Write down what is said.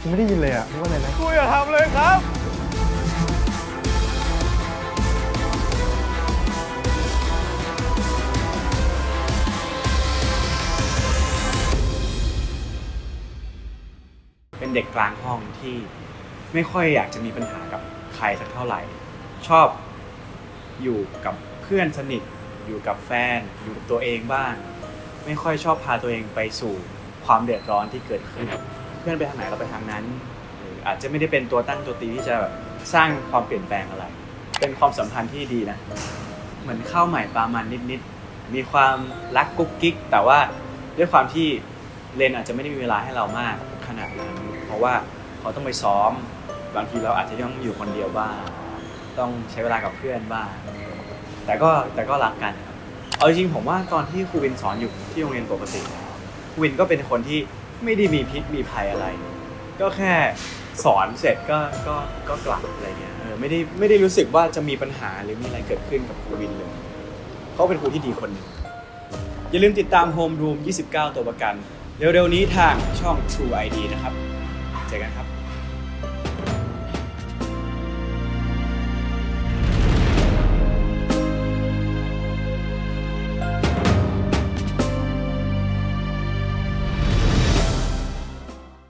กูไม่ได้ยินเลยอะพูดว่าอะไรนะกูอย่าทำเลยครับ เป็นเด็กกลางห้องที่ไม่ค่อยอยากจะมีปัญหากับใครสักเท่าไหร่ ชอบอยู่กับเพื่อนสนิท อยู่กับแฟน อยู่กับตัวเองบ้าง ไม่ค่อยชอบพาตัวเองไปสู่ความเดือดร้อนที่เกิดขึ้น เพื่อนไปทางไหนเราไปทางนั้นหรืออาจจะไม่ได้เป็นตัวตั้งตัวตีที่จะแบบสร้างความเปลี่ยนแปลงอะไร เป็นความสัมพันธ์ที่ดีนะ เหมือนข้าวใหม่ปลามันนิดๆ มีความรักกุ๊กกิ๊ก แต่ว่าด้วยความที่เรนอาจจะไม่ได้มีเวลาให้เรามากขนาดนั้น เพราะว่าเขาต้องไปซ้อม บางทีเราอาจจะต้องอยู่คนเดียวบ้าง ต้องใช้เวลากับเพื่อนบ้าง แต่ก็แต่ก็รักกันครับ เอาจริงๆผมว่าตอนที่ครูวินสอนอยู่ที่โรงเรียนปกติ ครูวินก็เป็นคนที่ ไม่ได้มีพิษมีภัยอะไร ก็แค่สอนเสร็จก็ก็ก็กลับอะไรเงี้ยเออไม่ได้ไม่ได้รู้สึกว่าจะมีปัญหาหรือมีอะไรเกิดขึ้นกับครูวินเลยเขาเป็นครูที่ดีคนหนึ่งอย่าลืมติดตาม Home Room 29 ตัวประกัน เร็วๆนี้ทางช่อง True ID นะครับ เจอกันครับ